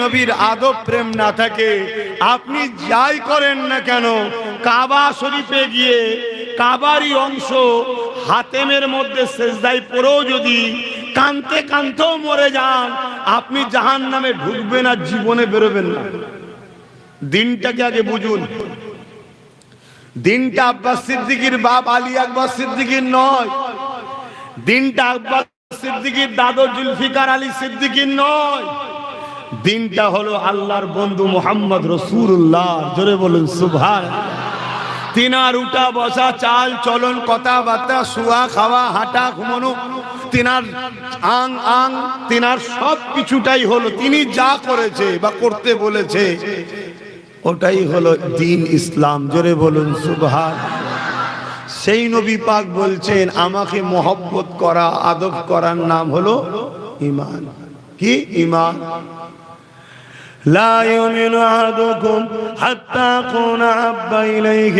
নবীর আদব প্রেম না থাকে, আপনি যাই করেন না কেন, কাবা শরীফে গিয়ে কাবারই অংশ হাতেমের মধ্যে শেষদায় পড়েও যদি কানতে কানতেও মরে যান, আপনি জাহান নামে ঢুকবেন আর জীবনে বেরোবেন না। দিনটাকে আগে বুঝুন। দিনটা আব্বাস সিদ্দিকির বাপ, আলী আকবর সিদ্দিকির নয়। দিনটা আব্বাস সিদ্দিকির দাদর জুলফিকার আলী সিদ্দিকির নয়। দিনটা হলো আল্লাহর বন্ধু মোহাম্মদ রসুল্লাহ জোরে বলুন সুভান তিনার উঠা বসা, চাল চলন, কথাবার্তা, শুয়া, খাওয়া, হাঁটা, ঘুমানো তিনার আং আং তিনার সব কিছুটাই হলো। তিনি যা করেছে বা করতে বলেছে, ওটাই হলো দিন ইসলাম। জোরে বলুন সুবহান সেই নবী পাক বলছেন আমাকে মহব্বত করা আদব করার নাম হলো ইমান কি ইমান لا يؤمن أحدكم حتى أكون أحب إليه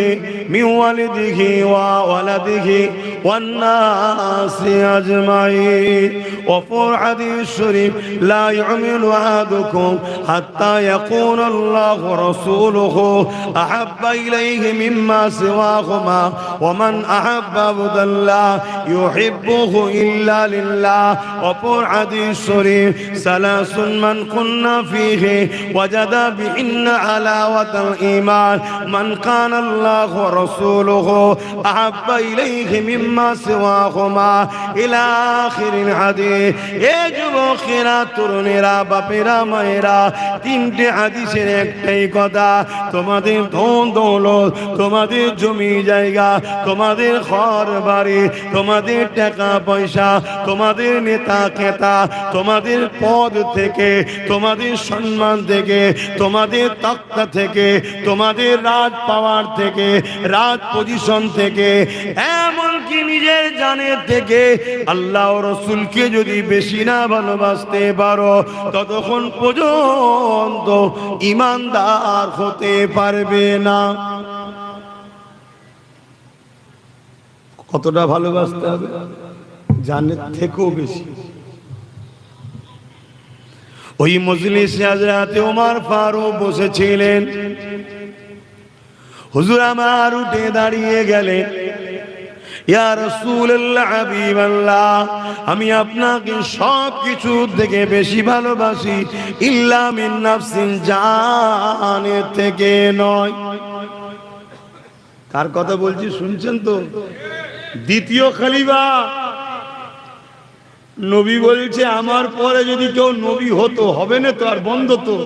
من والده وولده والناس أجمعين. وفي الحديث الشريف لا يؤمن أحدكم حتى يكون الله ورسوله أحب إليه مما سواهما. ومن أحب عبد الله يحبه إلا لله. وفي الحديث الشريف ثلاث من كنا فيه وجد بإن علاوة الإيمان. من كان الله ورسوله أحب إليه مما মিম্মা সিওয়াহুমা ইলা আখিরিল হাদিস। এ যুবকেরা, তরুণেরা, বাপেরা, মায়েরা, তিনটে হাদিসের একটাই কথা, তোমাদের ধন দৌলত, তোমাদের জমি জায়গা, তোমাদের ঘর বাড়ি, তোমাদের টাকা পয়সা, তোমাদের নেতা কেতা, তোমাদের পদ থেকে, তোমাদের সম্মান থেকে, তোমাদের তক্তা থেকে, তোমাদের রাজ পাওয়ার থেকে, রাজ পজিশন থেকে, এমন এমনকি নিজের জানের থেকে? আল্লাহ রসুলকে যদি বেশি না ভালোবাসতে পারো, ততক্ষণ পর্যন্ত ইমানদার হতে পারবে না। কতটা ভালোবাসতে হবে? জানের থেকেও বেশি। ওই মজলিসে হাজরাতে ওমর ফারুক বসেছিলেন। হুজুর আমার উঠে দাঁড়িয়ে গেলেন। আমি আপনাকে সব কিছু থেকে বেশি ভালোবাসি, ইল্লা মিন নাফসিন, জানের থেকে নয়। কার কথা বলছি শুনছেন তো? দ্বিতীয় খালিবা নবী বলছে, আমার পরে যদি কেউ নবী হতো, হবে না তো আর বন্ধ তো?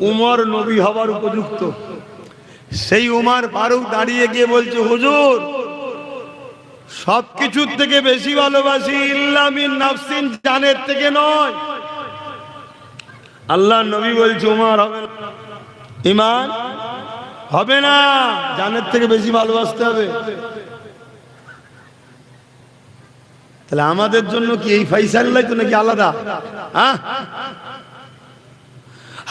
উমর নবী হবার উপযুক্ত। সেই উমার ফারুক দাঁড়িয়ে গিয়ে বলছে, হুজুর সব কিছুর থেকে বেশি ভালোবাসি ইল্লামিন নাফসিন জানের থেকে নয়। আল্লাহ নবী বলছে, উমার হবে ইমান হবে না, জানের থেকে বেশি ভালোবাসতে হবে। তাহলে আমাদের জন্য কি এই ফাইসাল্লাই তো নাকি আলাদা? হ্যাঁ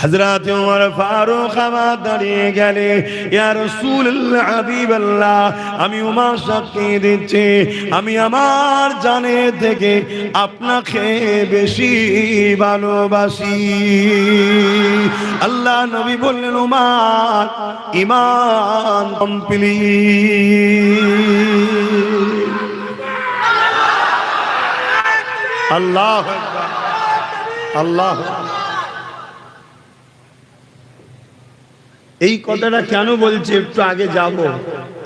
হযরত ওমর ফারুক আমার দাঁড়িয়ে গেলে, ইয়া রাসূলুল্লাহ, হাবিবাল্লাহ, আমি উমার সাক্ষী দিচ্ছি। আমি আমার জানে থেকে আপনাকে বেশি ভালোবাসি। আল্লাহ নবী বললেন, উমার ইমান কমপ্লিট। আল্লাহ আল্লাহ এই কথাটা কেন বলছি? একটু আগে যাব।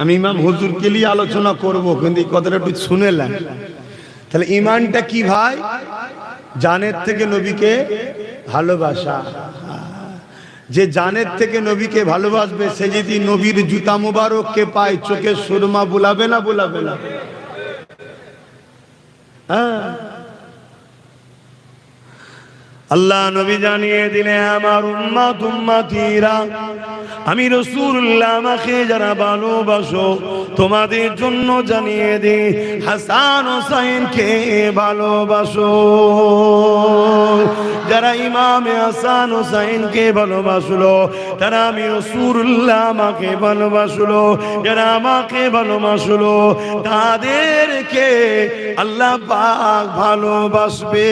আমি ইমাম হুজুরকে নিয়ে আলোচনা করব, কিন্তু এই কথাটা একটু শুনেলেন। তাহলে ইমানটা কি ভাই? জানের থেকে নবীকে ভালোবাসা। যে জানের থেকে নবীকে ভালোবাসবে, সে যদি নবীর জুতা মুবারককে পায়, চোখে সুরমা বুলাবে না বুলাবে না। হ্যাঁ। আল্লাহ নবী জানিয়ে দিলে আমার উম্মাত উম্মাতিরা, আমি রসুল্লাহ আমাকে যারা ভালোবাসো, তোমাদের জন্য জানিয়ে দে হাসান হোসাইনকে ভালোবাসো। যারা ইমামে হাসান হোসাইনকে ভালোবাসলো, তারা আমি রসুল্লাহ আমাকে ভালোবাসলো। যারা আমাকে ভালোবাসলো, তাদেরকে আল্লাহ পাক ভালোবাসবে।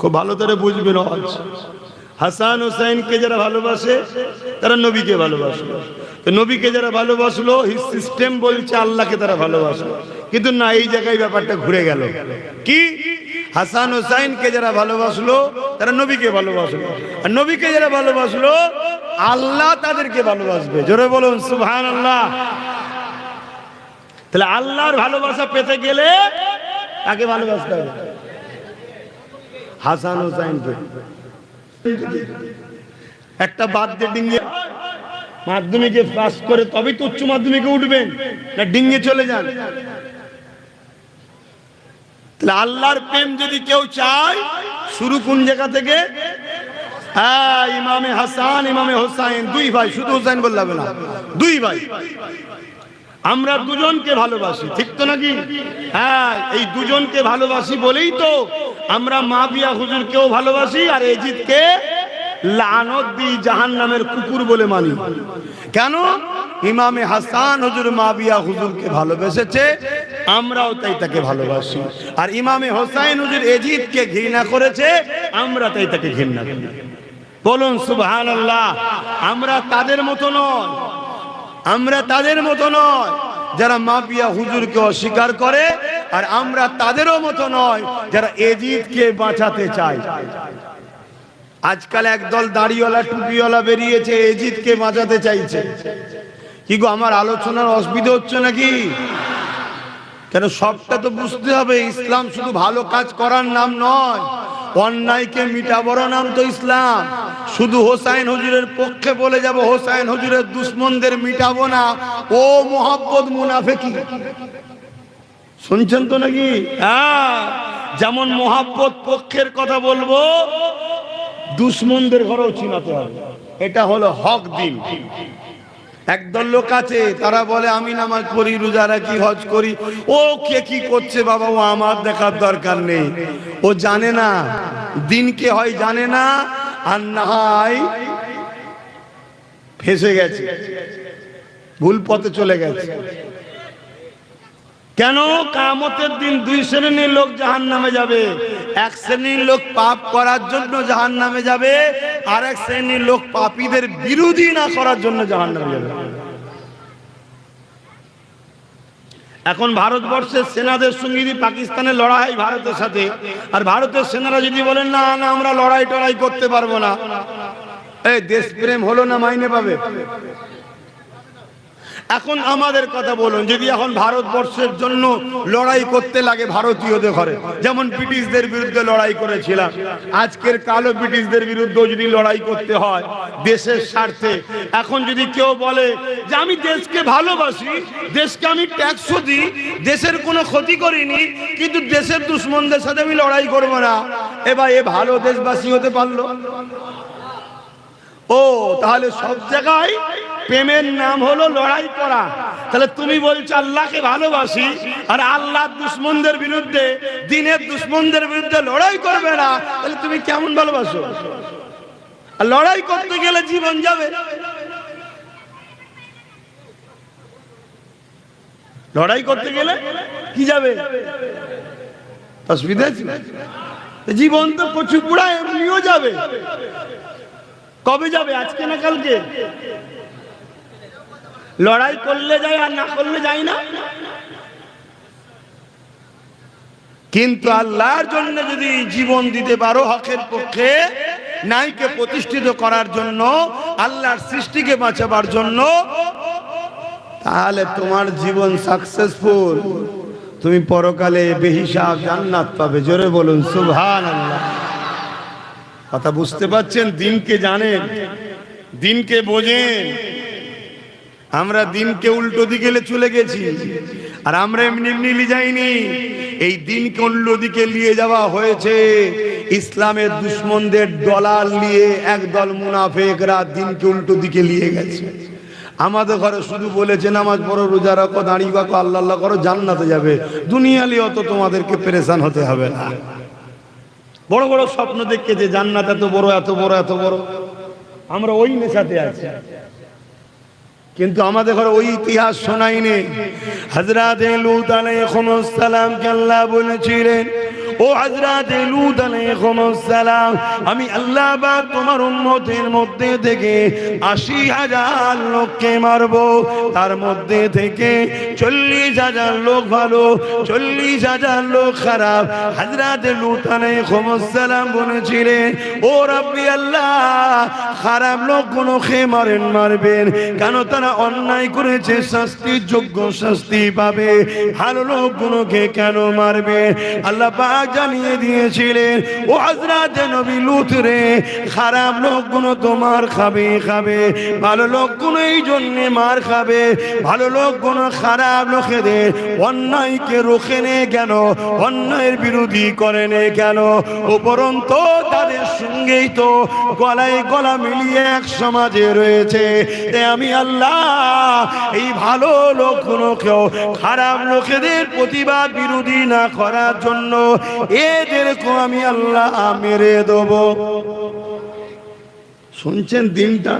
খুব ভালো করে বুঝবেন হাসান হোসাইনকে যারা ভালোবাসে, তারা নবীকে ভালোবাসলো। নবীকে যারা ভালোবাসলো সিস্টেম বলছে আল্লাহকে তারা ভালোবাসলো কিন্তু না, এই জায়গায় ব্যাপারটা ঘুরে গেল। কি? হাসান হোসাইনকে যারা ভালোবাসলো, তারা নবীকে ভালোবাসলো। আর নবীকে যারা ভালোবাসলো, আল্লাহ তাদেরকে ভালোবাসবে। জোরে বলুন সুবহান আল্লাহ তাহলে আল্লাহর ভালোবাসা পেতে গেলে তাকে ভালোবাসতে হবে? হাসান হোসাইনকে। একটা দিয়ে ডিঙ্গে মাধ্যমিকে পাস করে তবেই তো উচ্চ মাধ্যমিকে উঠবেন, না ডিঙ্গে চলে যান। তাহলে আল্লাহর প্রেম যদি কেউ চায়, শুরু কোন জায়গা থেকে? হ্যাঁ ইমামে হাসান, ইমামে হোসাইন, দুই ভাই, শুধু হোসাইন বললাম না, দুই ভাই। আমরা দুজনকে ভালোবাসি, ঠিক তো নাকি? হ্যাঁ এই দুজনকে ভালোবাসি বলেই তো আমরা মা বিয়া হুজুরকেও ভালোবাসি আর এজিদকে লানত দিই জাহান নামের কুকুর বলে মানি। কেন? ইমামে হাসান হুজুর মা বিয়া হুজুরকে ভালোবেসেছে, আমরাও তাই তাকে ভালোবাসি। আর ইমামে হোসাইন হুজুর এজিদকে ঘৃণা করেছে, আমরা তাই তাকে ঘৃণা করি। বলুন সুবহান আল্লাহ আমরা তাদের মতো নয় আমরা তাদের মতো নয় যারা মাপিয়া হুজুরকে অস্বীকার করে, আর আমরা তাদেরও মতো নয় যারা এজিদকে বাঁচাতে চায়। আজকাল একদল দাড়িওয়ালা, টুপিওয়ালা বেরিয়েছে, এজিদকে বাঁচাতে চাইছে। কি গো, আমার আলোচনার অসুবিধা হচ্ছে নাকি? কেন সবটা তো বুঝতে হবে, ইসলাম শুধু ভালো কাজ করার নাম নয়। অন্যায়কে মিটাবড় নাম তো ইসলাম। শুধু হোসাইন হুজুরের পক্ষে বলে যাব, হোসাইন হুজুরের দুশ্মনদের মিটাবো না। ও মোহাব্বত মুনাফেকি। শুনছেন তো নাকি? হ্যাঁ যেমন মোহাব্বত পক্ষের কথা বলব, দুশ্মনদের ঘরেও চিনাতে হবে। এটা হলো হক দিন। একদল লোক আছে, তারা বলে, আমি নামাজ পড়ি, রোজা রাখি, হজ করি। ও কে কি করছে বাবা? ও আমার দেখার দরকার নেই। ও জানে না দিনকে হয় জানে না, আর না হয় ফেসে গেছে, ভুল পথে চলে গেছে। কেন? কামতের দিন দুই শ্রেণির লোক জাহান নামে যাবে। এক শ্রেণির লোক পাপ করার জন্য জাহান নামে যাবে, আর এক শ্রেণির লোক পাপীদের বিরোধী না করার জন্য জাহান নামে যাবে। এখন ভারতবর্ষের সেনাদের সঙ্গে যদি পাকিস্তানের লড়াই ভারতের সাথে, আর ভারতের সেনারা যদি বলেন, না না, আমরা লড়াই টড়াই করতে পারব না। এই দেশপ্রেম হলো না মাইনে পাবে? এখন আমাদের কথা বলুন, যদি এখন ভারতবর্ষের জন্য লড়াই করতে লাগে ভারতীয়দের ঘরে, যেমন ব্রিটিশদের বিরুদ্ধে লড়াই করেছিলাম, আজকের কালো ব্রিটিশদের বিরুদ্ধে যদি লড়াই করতে হয় দেশের স্বার্থে, এখন যদি কেউ বলে যে আমি দেশকে ভালোবাসি, দেশকে আমি ট্যাক্সও দিই, দেশের কোনো ক্ষতি করিনি, কিন্তু দেশের দুশ্মনদের সাথে আমি লড়াই করব না, এবার এ ভালো দেশবাসী হতে পারল? ও, তাহলে সব জায়গায় প্রেমের নাম হলো লড়াই করা। তাহলে তুমি বলছো আল্লাহকে ভালোবাসি, আর আল্লাহ দুশ্মনদের বিরুদ্ধে, দিনের দুশ্মনদের বিরুদ্ধে লড়াই করবে না, তাহলে তুমি কেমন ভালোবাসো? আর লড়াই করতে গেলে জীবন যাবে। লড়াই করতে গেলে কি যাবে? অসুবিধা? জীবন তো কচু পুড়া এমনিও যাবে। কবে যাবে? আজকে না কালকে? লড়াই করলে যায় আর না করলে যায় না। কিন্তু আল্লাহর জন্য যদি জীবন দিতে পারো হকের পক্ষে নাইকে প্রতিষ্ঠিত করার জন্য, আল্লাহর সৃষ্টিকে বাঁচাবার জন্য, তাহলে তোমার জীবন সাকসেসফুল তুমি পরকালে বেহিসাব জান্নাত পাবে। জোরে বলুন সুবহান আল্লাহ কথা বুঝতে পারছেন? দিনকে জানেন, দিনকে বোঝেন। আমরা দিনকে উল্টো দিকে চলে গেছি। আর আমরা এমনি এমনি যাইনি। এই দিনকে উল্টো দিকে নিয়ে যাওয়া হয়েছে। ইসলামের দুশ্মনদের দলাল নিয়ে একদল মুনাফেকরা দিনকে উল্টো দিকে নিয়ে গেছে। আমাদের ঘরে শুধু বলেছে, নামাজ পড়ো, রোজা রাখো, দাঁড়িয়ে রাখো আল্লাহ আল্লাহ করো, জান্নাতে যাবে। দুনিয়ালি অত তোমাদেরকে পেরেশান হতে হবে না। বড় বড় স্বপ্ন দেখকে যে জান্নাত এত বড় এত বড় এত বড়। আমরা ওই নেশাতে আছি। কিন্তু আমাদের ঘরে ওই ইতিহাস শোনাইনি হজরত লুত আলাইহিসসালামকে আল্লাহ বলেছিলেন, ও লূত আমি আল্লাহ বা তোমার মধ্যে থেকে আশি হাজার লোককে মারবো। তার মধ্যে থেকে চল্লিশ হাজার লোক ভালো, চল্লিশ হাজার লোক খারাপ। হাজরাত লূত আলাইহিস সালাম বলেছিলেন, ও রাব্বি আল্লাহ, খারাপ লোক কোনো খে মারেন, মারবেন। কেন তারা অন্যায় করেছে শাস্তির যোগ্য শাস্তি পাবে। ভালো লোকগুলোকে কেন মারবে? আল্লাহ জানিয়ে দিয়েছিলেন, ও হযরত নবী লূত রে, খারাপ লোকগুলো তোমার খাবে খাবে। ভালো লোকগুলো এই জন্য মার খাবে। ভালো লোকগুলো খারাপ লোকেদের অন্যায়কে রুখে নে কেন? অন্যায়ের বিরোধী করে নে কেন? উপরন্ত তাদের সঙ্গেই তো গলায় গলা মিলিয়ে এক সমাজে রয়েছে। আমি আল্লাহ এই ভালো লোকগুলোকেও খারাপ লোকেদের প্রতিবাদ বিরোধী না করার জন্য এদেরকেও আমি আল্লাহ মেরে দেব। শুনছেন দিনটা?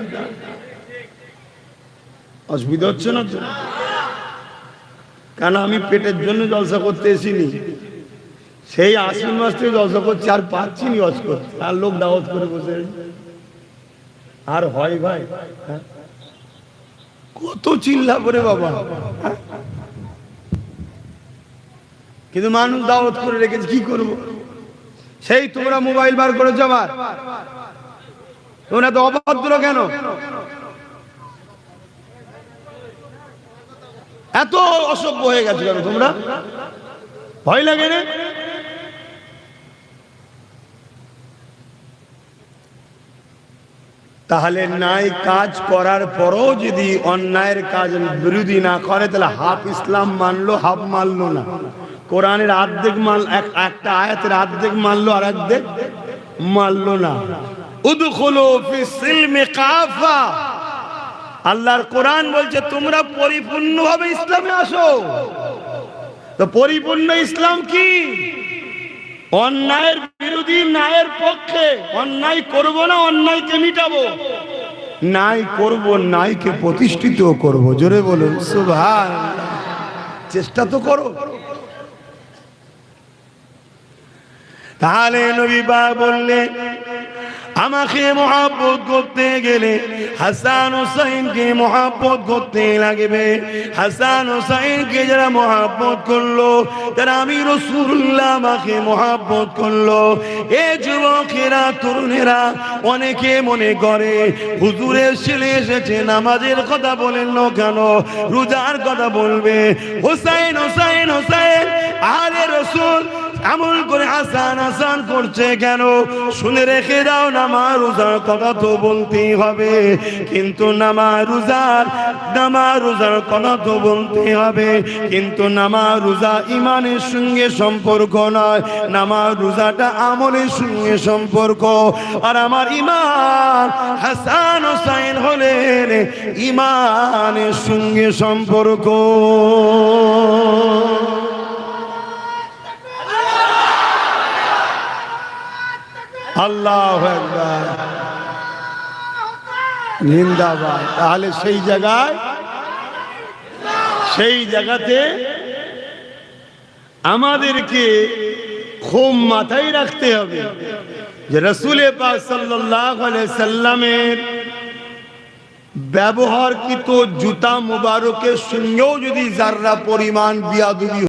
অসুবিধা হচ্ছে না কেন আমি পেটের জন্য জলসা করতে এসিনি সেই আশ্বিন মাস থেকে জলসা করছি, আর পাচ্ছি নি অজ করতে আর লোক দাওয়াত করে বসে আর হয় ভাই হ্যাঁ? কত চিল্লা করে বাবা? কিন্তু মানুষ দাওয়াত করে রেখেছে, কি করব? সেই তোমরা মোবাইল বার করেছ আবার। তোমরা তো অভদ্র কেন? এত অসভ্য হয়ে গেছে কেন তোমরা? ভয় লাগে না? তাহলে নাই কাজ করার পরও যদি অন্যায়ের কাজ বিরোধী না করে, তাহলে হাফ ইসলাম মানলো, হাফ মানলো না। কোরআনের আর্ধেক মাল, এক- একটা আয়াতের আর্ধেক মানলো আর অর্ধেক মানলো না। আল্লাহর কোরআন বলছে, তোমরা পরিপূর্ণভাবে ইসলামে আসো। তো পরিপূর্ণ ইসলাম কি? অন্যায়ের বিরোধী ন্যায়ের পক্ষে অন্যায় করব না, অন্যায়কে মিটাবো। ন্যায় করব, ন্যায়কে প্রতিষ্ঠিত করব। জোরে বলুন সুভাই চেষ্টা তো করো। তাহলে নবী বা বললে আমাকে মহাব্বত করতে গেলে হাসান হোসাইনকে মহাব্বত করতে লাগবে। হাসান হোসাইনকে যারা মহাব্বত করল, তারা আমি রসুল্লাহ আমাকে মহাব্বত করল। এ যুবকেরা, তরুণেরা অনেকে মনে করে, হুজুরের ছেলে এসেছে, নামাজের কথা বলেন না কেন? রোজার কথা বলবে। হোসাইন হোসাইন হোসাইন, আরে রসুল এমন করে হাসান আসান করছে কেন? শুনে রেখে দাও নামা রোজার কথা তো বলতেই হবে। কিন্তু নামা রোজার নামা রোজার কথা তো বলতে হবে। কিন্তু নামা রোজা ইমানের সঙ্গে সম্পর্ক নয়। নামা রোজাটা আমলের সঙ্গে সম্পর্ক। আর আমার ইমান হাসান হোসাইন হলেন ইমানের সঙ্গে সম্পর্ক। আল্লাহ তাহলে সেই জায়গায়, সেই জায়গাতে আমাদেরকে খুব মাথায় রাখতে হবে। যে রসুলে সাল্লামের ব্যবহারকৃত জুতা মুবারকের সঙ্গেও যদি যাররা পরিমাণ বিয়াদুবি